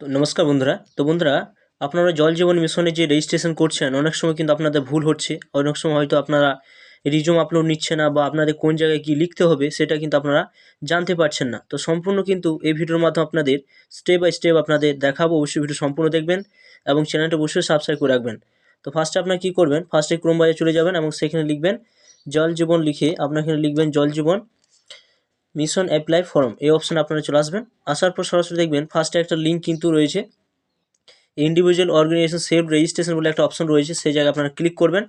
তো নমস্কার বন্ধুরা। তো বন্ধুরা, আপনারা জল জীবন মিশনে যে রেজিস্ট্রেশন করছেন, অনেক সময় কিন্তু আপনাদের ভুল হচ্ছে। অনেক সময় হয়তো আপনারা রিজুম আপলোড নিচ্ছে না বা আপনাদের কোন জায়গায় কী লিখতে হবে সেটা কিন্তু আপনারা জানতে পারছেন না। তো সম্পূর্ণ কিন্তু এই ভিডিওর মাধ্যমে আপনাদের স্টেপ বাই স্টেপ আপনাদের দেখাবো। অবশ্যই ভিডিও সম্পূর্ণ দেখবেন এবং চ্যানেলটা অবশ্যই সাবস্ক্রাইব করে রাখবেন। তো ফার্স্টে আপনারা কী করবেন? ফার্স্টে ক্রোম চলে যাবেন এবং সেখানে লিখবেন, জল জীবন লিখে আপনার এখানে লিখবেন, Jal Jeevan mission apply form এই অপশানে আপনারা চলে আসবেন। আসার পর সরাসরি দেখবেন ফার্স্টে একটা লিঙ্ক কিন্তু রয়েছে। ইন্ডিভিজুয়াল অর্গানাইজেশন সেলফ রেজিস্ট্রেশন বলে একটা অপশন রয়েছে, সেই জায়গায় আপনারা ক্লিক করবেন।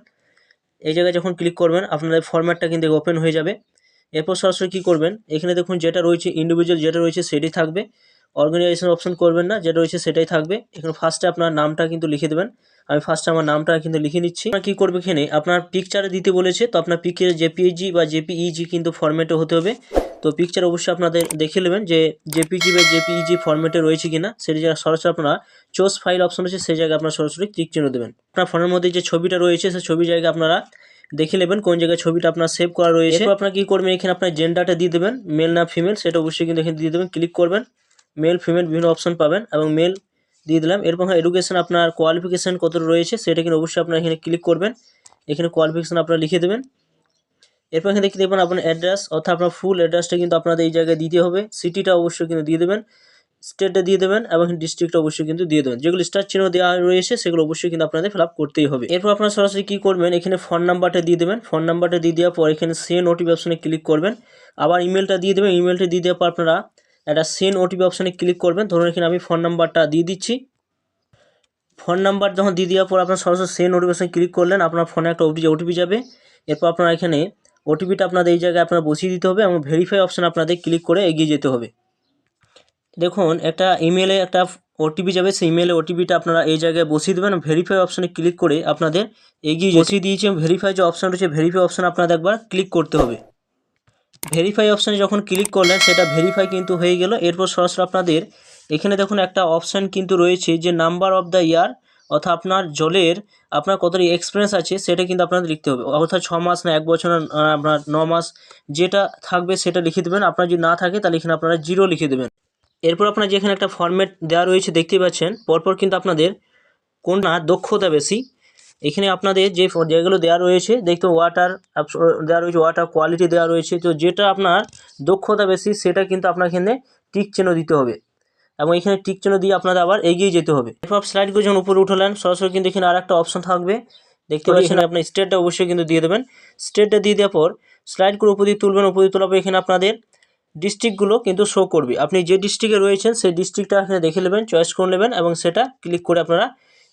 এই জায়গায় যখন ক্লিক করবেন, আপনাদের ফরম্যাটটা কিন্তু ওপেন হয়ে যাবে। এরপর সরাসরি কী করবেন? এখানে দেখুন যেটা রয়েছে ইন্ডিভিজুয়াল যেটা রয়েছে সেটাই থাকবে। অর্গানাইজেশন অপশন করবেন না, যেটা রয়েছে সেটাই থাকবে। এখানে ফার্স্টে আপনার নামটা কিন্তু লিখে দেবেন। আমি ফার্স্টে আমার নামটা কিন্তু লিখে নিচ্ছি। আপনার কী করবে এখানে? আপনার পিকচারে দিতে বলেছে, তো আপনার পিকের জেপিইজি বা জেপিইজি কিন্তু ফরম্যাটে হতে হবে। তো পিকচার অবশ্যই আপনাদের দেখে নেবেন যে জেপিজি বা জেপিইজি ফরম্যাটে রয়েছে কিনা। সেটি জায়গায় সরাসরি আপনারা চোজ ফাইল অপশন রয়েছে সেই জায়গায় আপনারা সরাসরি ক্লিক চিহ্ন দেবেন। আপনার ফোনের মধ্যে যে ছবিটা রয়েছে সেই ছবি জায়গায় আপনারা দেখে নেবেন কোন জায়গায় ছবিটা আপনার সেভ করা রয়েছে। আপনার কী করবেন এখানে আপনার জেন্ডারটা দিয়ে দেবেন মেল না ফিমেল সেটা অবশ্যই কিন্তু এখানে দিয়ে দেবেন ক্লিক করবেন। মেল ফিমেল বিভিন্ন অপশন পাবেন এবং মেল দিয়ে দিলাম। এরপর এডুকেশন আপনার কোয়ালিফিকেশান কত রয়েছে সেটা কিন্তু অবশ্যই আপনার এখানে ক্লিক করবেন। এখানে কোয়ালিফিকেশান আপনারা লিখে দেবেন। এরপর এখানে দেখতে দেখবেন আপনার অ্যাড্রেস অর্থাৎ আপনার ফুল অ্যাড্রেসটা কিন্তু আপনাদের এই জায়গায় দিতে হবে। সিটিটা অবশ্যই কিন্তু দিয়ে দেবেন স্টেটটা দিয়ে দেবেন এবং ডিস্ট্রিক্টটা অবশ্যই কিন্তু দিয়ে দেবেন। যেগুলো স্টার চিহ্ন দেওয়া রয়েছে, সেগুলো অবশ্যই কিন্তু আপনাদের ফিল করতেই হবে। এরপর আপনারা সরাসরি কী করবেন, এখানে ফোন নাম্বারটা দিয়ে দেবেন। ফোন নাম্বারটা দিয়ে দেওয়ার পর এখানে সেন ওটিপি অপশানে ক্লিক করবেন। আবার ইমেলটা দিয়ে দেবেন। ইমেলটা দিয়ে দেওয়ার পর আপনারা একটা সেন ওটিপি অপশানে ক্লিক করবেন। ধরুন এখানে আমি ফোন নাম্বারটা দিয়ে দিচ্ছি। ফোন নাম্বার যখন দিয়ে দেওয়ার পর আপনার সরাসরি সেন নোটিফিকেশন ক্লিক করলেন, আপনার ফোনে একটা ওটিপি ওটিপি যাবে। এরপর আপনারা এখানে ওটিপিটা আপনাদের এই জায়গায় আপনারা বসিয়ে দিতে হবে এবং ভেরিফাই অপশান আপনাদের ক্লিক করে এগিয়ে যেতে হবে। দেখুন, একটা ইমেলে একটা ওটিপি যাবে, সেই ইমেলে ওটিপিটা আপনারা এই জায়গায় বসিয়ে দেবেন ভেরিফাই অপশানে ক্লিক করে আপনাদের এগিয়ে বসিয়ে দিয়েছে ভেরিফাই যে অপশান রয়েছে ভেরিফাই অপশান আপনাদের একবার ক্লিক করতে হবে। ভেরিফাই অপশানে যখন ক্লিক করলেন, সেটা ভেরিফাই কিন্তু হয়ে গেল। এরপর সরাসরি আপনাদের এখানে দেখুন একটা অপশান কিন্তু রয়েছে যে নাম্বার অফ দ্য ইয়ার অর্থাৎ আপনার জলের আপনার কতটা এক্সপিরিয়েন্স আছে সেটা কিন্তু আপনাদের লিখতে হবে। অর্থাৎ ছ মাস না, এক বছর না আপনার ন মাস যেটা থাকবে সেটা লিখে দেবেন। আপনার যদি না থাকে তাহলে এখানে আপনারা জিরো লিখে দেবেন। এরপর আপনার যেখানে একটা ফর্ম্যাট দেওয়া রয়েছে, দেখতে পাচ্ছেন, পরপর কিন্তু আপনাদের কোনটা দক্ষতা বেশি। এখানে আপনাদের যে যেগুলো দেওয়া রয়েছে, দেখতে ওয়াটার দেওয়া রয়েছে ওয়াটার কোয়ালিটি দেওয়া রয়েছে। তো যেটা আপনার দক্ষতা বেশি, সেটা কিন্তু আপনার এখানে টিক চিহ্ন দিতে হবে। এবং এখানে টিক চিহ্ন দিয়ে আপনাদের আবার এগিয়ে যেতে হবে। এরপর স্লাইডগুলো যখন উপরে উঠলেন সরাসরি কিন্তু এখানে আর একটা অপশন থাকবে। দেখতে পাচ্ছেন আপনার স্টেটটা অবশ্যই কিন্তু দিয়ে দেবেন। স্টেটটা দিয়ে দেওয়ার পর স্লাইডগুলো উপর দিয়ে তুলবেন উপর দিয়ে তোলার পর এখানে আপনাদের ডিস্ট্রিক্টগুলো কিন্তু শো করবে। আপনি যে ডিস্ট্রিক্টে রয়েছেন সেই ডিস্ট্রিক্টটা এখানে দেখে নেবেন চয়েস করে নেবেন এবং সেটা ক্লিক করে আপনারা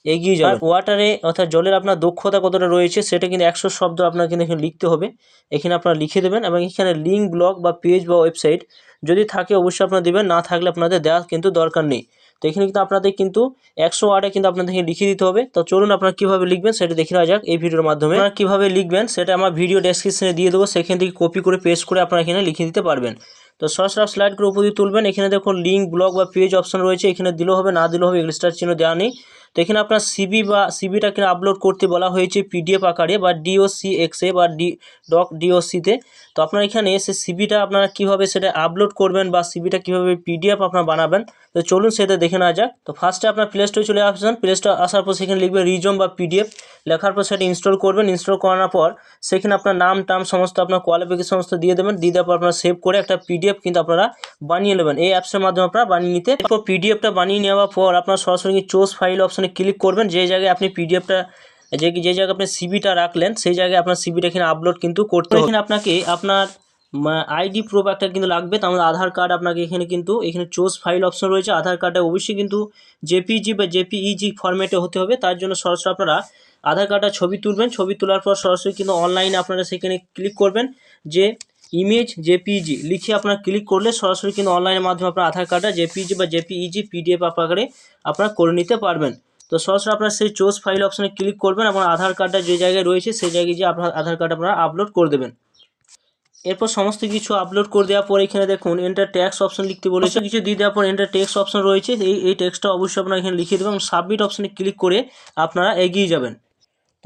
এগিয়ে যাবেন ওয়াটারে অর্থাৎ জলের আপনার দক্ষতা কতটা রয়েছে সেটা কিন্তু একশো শব্দ আপনার কিন্তু এখানে লিখতে হবে। এখানে আপনারা লিখে দেবেন এবং এখানে লিঙ্ক ব্লগ বা পেজ বা ওয়েবসাইট যদি থাকে অবশ্যই আপনারা দেবেন না থাকলে আপনাদের দেওয়া কিন্তু দরকার নেই। তো এখানে কিন্তু আপনাদের কিন্তু একশো ওয়ার্ডে কিন্তু আপনাদেরকে লিখে দিতে হবে। তো চলুন আপনারা কীভাবে লিখবেন সেটা দেখে নেওয়া যাক এই ভিডিওর মাধ্যমে। আপনারা কীভাবে লিখবেন সেটা আমার ভিডিও ডেসক্রিপশনে দিয়ে দেবো। সেখান থেকে কপি করে পেস্ট করে আপনারা এখানে লিখে দিতে পারবেন। তো সরাসরি স্লাইড করে উপর তুলবেন। এখানে দেখুন লিঙ্ক ব্লগ বা পেজ অপশন রয়েছে। এখানে দিলেও হবে, না দিলেও হবে এক্সট্রা চিহ্ন দেওয়া নেই। তো এখানে আপনার সিবি বা সিবিটা কিনা আপলোড করতে বলা হয়েছে পিডিএফ আকারে বা ডিওসি এক্সে বা ডি ডক ডিওসিতে তো। আপনার এখানে সে সিবিটা আপনারা কীভাবে সেটা আপলোড করবেন বা সিবিটা কীভাবে পিডিএফ আপনার বানাবেন, তো চলুন সেটা দেখে নেওয়া যাক। তো ফার্স্টে আপনার প্লে স্টোরে চলে আসবেন। প্লে স্টোর আসার পর সেখানে লিখবেন রিজম বা পিডিএফ লেখার পর সেটা ইনস্টল করবেন। ইনস্টল করানোর পর সেখানে আপনার নাম টাম সমস্ত আপনার কোয়ালিফিকেশন সমস্ত দিয়ে দেবেন। দিয়ে দেওয়ার পর আপনার সেভ করে একটা পিডিএফ কিন্তু আপনারা বানিয়ে নেবেন। এই অ্যাপসের মাধ্যমে আপনারা বানিয়ে নিতে এরপর পিডিএফটা বানিয়ে নেওয়ার পর আপনার সরাসরি চোজ ফাইল অপশানে ক্লিক করবেন। যে জায়গায় আপনি পিডিএফটা যে যে জায়গায় আপনি সিবিটা রাখলেন, সেই জায়গায় আপনার সিবিটা এখানে আপলোড কিন্তু করতে এখানে আপনাকে আপনার আইডি প্রুফ একটা কিন্তু লাগবে। তার মধ্যে আধার কার্ড আপনাকে এখানে কিন্তু, এখানে চোজ ফাইল অপশন রয়েছে। আধার কার্ডে অবশ্যই কিন্তু জেপিজি বা জেপিইজি ফরম্যাটে হতে হবে। তার জন্য সরাসরি আপনারা আধার কার্ডটা ছবি তুলবেন। ছবি তোলার পর সরাসরি কিন্তু অনলাইনে আপনারা সেখানে ক্লিক করবেন। যে ইমেজ জেপিইজি লিখে আপনারা ক্লিক করলে সরাসরি কিন্তু অনলাইনের মাধ্যমে আপনার আধার কার্ডটা জেপিইজি বা জেপিইজি পিডিএফ আকারে আপনারা করে নিতে পারবেন। তো সরাসরি আপনার সেই চোজ ফাইল অপশানে ক্লিক করবেন আপনার আধার কার্ডটা যে জায়গায় রয়েছে সেই জায়গায় গিয়ে আপনার আধার কার্ড আপনারা আপলোড করে দেবেন। এরপর সমস্ত কিছু আপলোড করে দেওয়ার পর এখানে দেখুন এন্টার ট্যাক্স অপশন লিখতে বলেছে। কিছু দিয়ে দেওয়ার পর এন্টার ট্যাক্স অপশন রয়েছে। এই এই টেক্সটটা অবশ্যই আপনারা এখানে লিখে দেবেন এবং সাবমিট অপশানে ক্লিক করে আপনারা এগিয়ে যাবেন।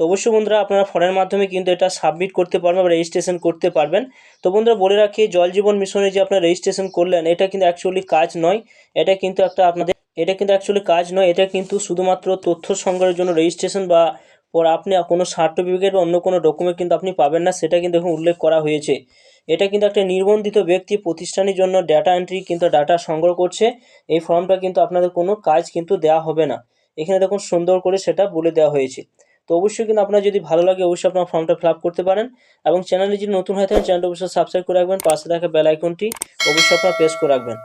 তো অবশ্যই বন্ধুরা আপনারা ফোনের মাধ্যমে কিন্তু এটা সাবমিট করতে পারবেন বা রেজিস্ট্রেশন করতে পারবেন। তো বন্ধুরা বলে রাখি, জল জীবন মিশনে যে আপনারা রেজিস্ট্রেশন করলেন, এটা কিন্তু অ্যাকচুয়ালি কাজ নয়। এটা কিন্তু একটা আপনাদের, এটা কিন্তু অ্যাকচুয়ালি কাজ নয়। এটা কিন্তু শুধুমাত্র তথ্য সংগ্রহের জন্য রেজিস্ট্রেশন বা পর আপনি কোনো সার্টিফিকেট বা অন্য কোনো ডকুমেন্ট কিন্তু আপনি পাবেন না, সেটা কিন্তু এখন উল্লেখ করা হয়েছে। এটা কিন্তু একটা নির্বন্ধিত ব্যক্তি প্রতিষ্ঠানের জন্য ডাটা এন্ট্রি কিন্তু ডাটা সংগ্রহ করছে। এই ফর্মটা কিন্তু আপনাদের কোনো কাজ কিন্তু দেওয়া হবে না। এখানে দেখুন সুন্দর করে সেটা বলে দেওয়া হয়েছে। তো অবশ্যই কিন্তু আপনার যদি ভালো লাগে, অবশ্যই আপনার ফর্মটা ফিল করতে পারেন এবং চ্যানেলে যদি নতুন হয়ে থাকেন, চ্যানেলটা অবশ্যই সাবস্ক্রাইব করে রাখবেন, পাশে থাকা বেল আইকনটি অবশ্যই আপনার প্রেস করে রাখবেন।